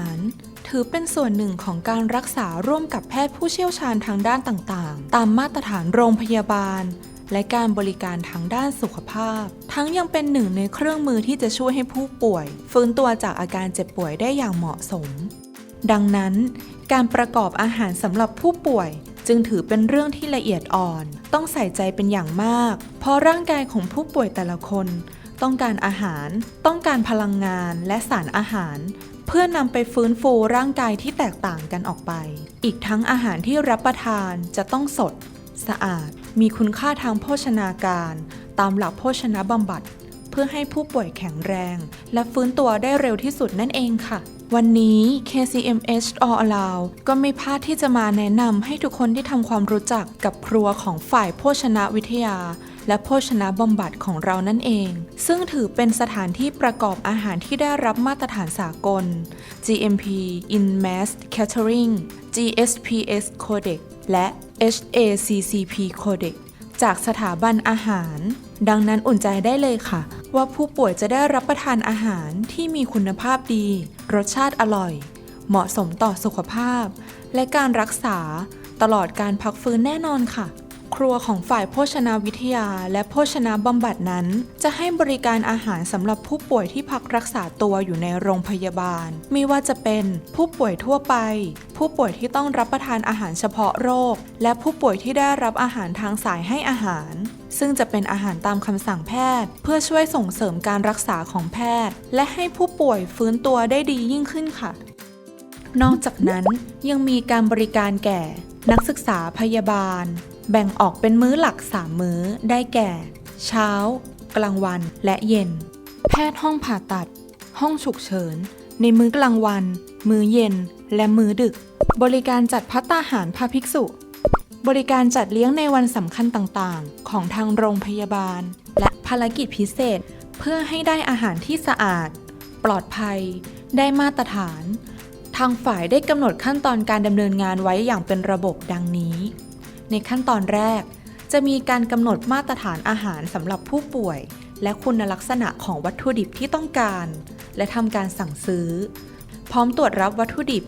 าร ถือเป็นส่วนหนึ่งของการรักษาร่วมกับแพทย์ผู้เชี่ยวชาญทางด้านต่างๆ ตามมาตรฐานโรงพยาบาล และการบริการทางด้านสุขภาพ ทั้งยังเป็นหนึ่งในเครื่องมือที่จะช่วยให้ผู้ป่วย ฟื้นตัวจากอาการเจ็บป่วยได้อย่างเหมาะสม ดังนั้น การประกอบอาหารสำหรับผู้ป่วยจึงถือเป็นเรื่องที่ละเอียดอ่อน ต้องใส่ใจเป็นอย่างมาก เพราะร่างกายของผู้ป่วยแต่ละคน ต้องการอาหาร ต้องการพลังงานและสารอาหาร เพื่อนำไปฟื้นฟูร่างกายที่แตกต่างกันออกไป อีกทั้งอาหารที่รับประทานจะต้องสด สะอาด มีคุณค่าทางโภชนาการ ตามหลักโภชนะบำบัด เพื่อให้ผู้ป่วยแข็งแรง และฟื้นตัวได้เร็วที่สุดนั่นเองค่ะวันนี้ KCMH All Around ก็ไม่พลาดที่จะมาแนะนำให้ทุกคนได้ทำความรู้จักกับครัวของฝ่ายโภชนาวิทยา และโภชนะบำบัดของเรานั่นเอง ซึ่งถือเป็นสถานที่ประกอบอาหารที่ได้รับมาตรฐานสากล GMP in Mass Catering GSPS Codex และ HACCP Codex จากสถาบันอาหาร ดังนั้นอุ่นใจได้เลยค่ะ ว่าผู้ป่วยจะได้รับประทานอาหารที่มีคุณภาพดี รสชาติอร่อย เหมาะสมต่อสุขภาพ และการรักษาตลอดการพักฟื้นแน่นอนค่ะ ครัวของฝ่ายโภชนาวิทยาและโภชนาบำบัดนั้น จะให้บริการอาหารสำหรับผู้ป่วยที่พักรักษาตัวอยู่ในโรงพยาบาล ไม่ว่าจะเป็นผู้ป่วยทั่วไป ผู้ป่วยที่ต้องรับประทานอาหารเฉพาะโรค และผู้ป่วยที่ได้รับอาหารทางสายให้อาหาร ซึ่งจะเป็นอาหารตามคำสั่งแพทย์ เพื่อช่วยส่งเสริมการรักษาของแพทย์ และให้ผู้ป่วยฟื้นตัวได้ดียิ่งขึ้นค่ะ นอกจากนั้นยังมีการบริการแก่ นักศึกษาพยาบาล แบ่งออกเป็นมื้อหลัก 3 มื้อ ได้แก่ เช้า กลางวัน และเย็น แพทย์ห้องผ่าตัด ห้องฉุกเฉิน ในมื้อกลางวัน มื้อเย็น และมื้อดึก บริการจัดพัตตาหารพระภิกษุ บริการจัดเลี้ยงในวันสำคัญต่างๆ ของทางโรงพยาบาล และภารกิจพิเศษ เพื่อให้ได้อาหารที่สะอาด ปลอดภัย ได้มาตรฐาน ทางฝ่ายได้กำหนดขั้นตอนการดำเนินงานไว้อย่างเป็นระบบดังนี้ ในขั้นตอนแรก จะมีการกำหนดมาตรฐานอาหารสำหรับผู้ป่วย และคุณลักษณะของวัตถุดิบที่ต้องการ และทำการสั่งซื้อ พร้อมตรวจรับวัตถุดิบ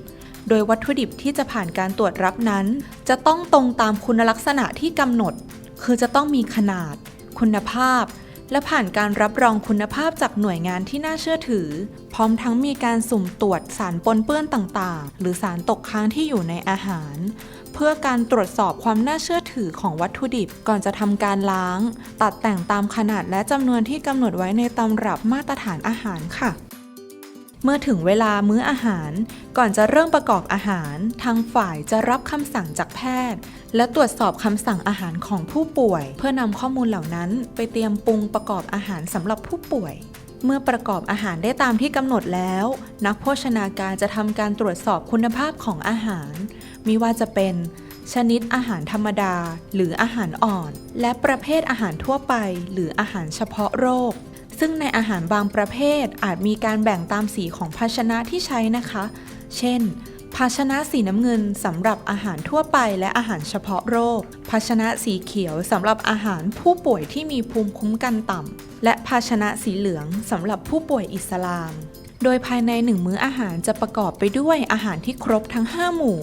โดยวัตถุดิบที่จะผ่านการตรวจรับนั้น จะต้องตรงตามคุณลักษณะที่กำหนด คือจะต้องมีขนาด คุณภาพ และผ่านการรับรองคุณภาพจากหน่วยงานที่น่าเชื่อถือ พร้อมทั้งมีการสุ่มตรวจสารปนเปื้อนต่างๆ หรือสารตกค้างที่อยู่ในอาหาร เพื่อการตรวจสอบความน่าเชื่อถือของวัตถุดิบ ก่อนจะทำการล้าง ตัดแต่งตามขนาดและจำนวนที่กำหนดไว้ในตำรับมาตรฐานอาหารค่ะ เมื่อถึงเวลามื้ออาหารก่อนจะเริ่มประกอบอาหาร ทางฝ่ายจะรับคำสั่งจากแพทย์ และตรวจสอบคำสั่งอาหารของผู้ป่วย เพื่อนำข้อมูลเหล่านั้น ไปเตรียมปรุงประกอบอาหารสำหรับผู้ป่วย เมื่อประกอบอาหารได้ตามที่กำหนดแล้ว นักโภชนาการจะทำการตรวจสอบคุณภาพของอาหารม่ว่าจะเป็น ชนิดอาหารธรรมดา หรืออาหารอ่อน และประเภทอาหารทั่วไป หรืออาหารเฉพาะโรค ซึ่งในอาหารบางประเภทอาจมีการแบ่งตามสีของภาชนะที่ใช้นะคะ เช่น ภาชนะสีน้ำเงินสำหรับอาหารทั่วไปและอาหารเฉพาะโรค ภาชนะสีเขียวสำหรับอาหารผู้ป่วยที่มีภูมิคุ้มกันต่ำ และภาชนะสีเหลืองสำหรับผู้ป่วยอิสลาม โดยภายในหนึ่งมื้ออาหารจะประกอบไปด้วยอาหารที่ครบทั้ง 5 หมู่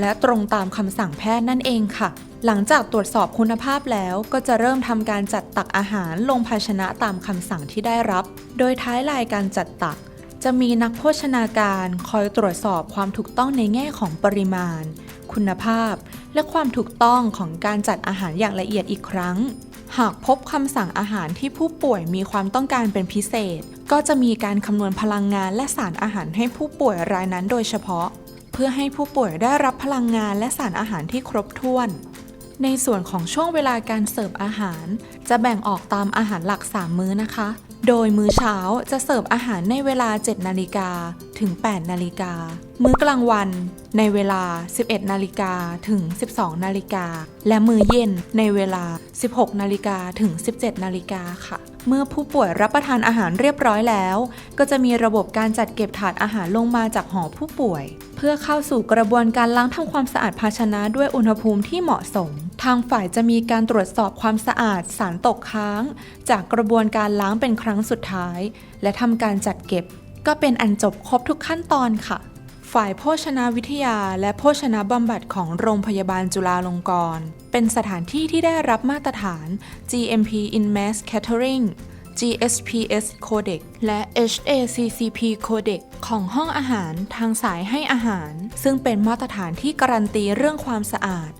และตรงตามคำสั่งแพทย์นั่นเองค่ะ หลังจากตรวจสอบคุณภาพแล้วก็จะเริ่มทำการจัดตักอาหารลงภาชนะตามคำสั่งที่ได้รับ โดยท้ายรายการจัดตัก จะมีนักโภชนาการคอยตรวจสอบความถูกต้องในแง่ของปริมาณ คุณภาพ และความถูกต้องของการจัดอาหารอย่างละเอียดอีกครั้ง หากพบคำสั่งอาหารที่ผู้ป่วยมีความต้องการเป็นพิเศษ ก็จะมีการคำนวณพลังงานและสารอาหารให้ผู้ป่วยรายนั้นโดยเฉพาะ เพื่อให้ผู้ป่วยได้รับพลังงานและสารอาหารที่ครบถ้วน ในส่วนของช่วงเวลาการเสิร์ฟอาหาร จะแบ่งออกตามอาหารหลัก 3 มื้อนะคะ โดยมื้อเช้าจะเสิร์ฟอาหารในเวลา 7 นาฬิกาถึง 8 นาฬิกา มื้อกลางวันในเวลา 11 นาฬิกาถึง 12 นาฬิกา และมื้อเย็นในเวลา 16 นาฬิกาถึง 17 นาฬิกาค่ะ เมื่อผู้ป่วยรับประทานอาหารเรียบร้อยแล้ว ก็จะมีระบบการจัดเก็บถาดอาหารลงมาจากหอผู้ป่วย เพื่อเข้าสู่กระบวนการล้างทำความสะอาดภาชนะด้วยอุณหภูมิที่เหมาะสม ทางฝ่ายจะมีการตรวจสอบความสะอาดสารตกค้าง จากกระบวนการล้างเป็นครั้งสุดท้าย และทำการจัดเก็บ ก็เป็นอันจบครบทุกขั้นตอนค่ะ ฝ่ายโภชนาวิทยาและโภชนาบำบัดของโรงพยาบาลจุฬาลงกรณ์เป็นสถานที่ที่ได้รับมาตรฐาน GMP in Mass Catering GSPS Codex และ HACCP Codex ของห้องอาหารทางสายให้อาหาร ซึ่งเป็นมาตรฐานที่การันตีเรื่องความสะอาด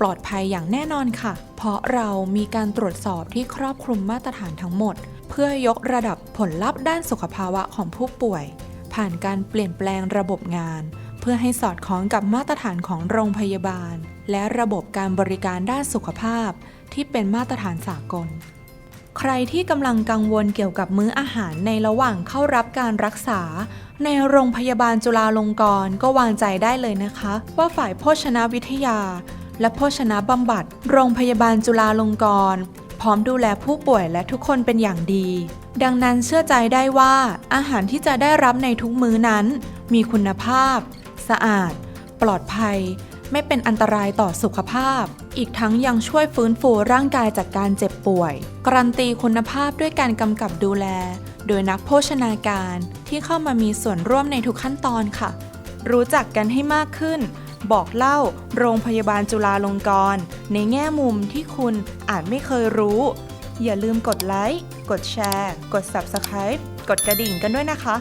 ปลอดภัยอย่างแน่นอนค่ะ เพราะเรามีการตรวจสอบที่ครอบคลุมมาตรฐานทั้งหมด เพื่อยกระดับผลลัพธ์ด้านสุขภาวะของผู้ป่วย ผ่านการเปลี่ยนแปลงระบบงาน เพื่อให้สอดคล้องกับมาตรฐานของโรงพยาบาล และระบบการบริการด้านสุขภาพ ที่เป็นมาตรฐานสากล ใครที่กำลังกังวลเกี่ยวกับมื้ออาหารในระหว่างเข้ารับการรักษาในโรงพยาบาลจุฬาลงกรณ์ก็วางใจได้เลยนะคะ ว่าฝ่ายโภชนาวิทยา และโภชนาบำบัด โรงพยาบาลจุฬาลงกรณ์พร้อมดูแลผู้ป่วยและทุกคนเป็นอย่างดี ดังนั้นเชื่อใจได้ว่าอาหารที่จะได้รับในทุกมื้อนั้น มีคุณภาพ สะอาด ปลอดภัย ไม่เป็นอันตรายต่อสุขภาพ อีกทั้งยังช่วยฟื้นฟูร่างกายจากการเจ็บป่วย การันตีคุณภาพด้วยการกำกับดูแล โดยนักโภชนาการที่เข้ามามีส่วนร่วมในทุกขั้นตอนค่ะ รู้จักกันให้มากขึ้น บอกเล่าโรงพยาบาลจุฬาลงกรณ์ในแง่มุมที่คุณอาจไม่เคยรู้ อย่าลืมกดไลค์ กดแชร์ กด Subscribe กดกระดิ่งกันด้วยนะคะ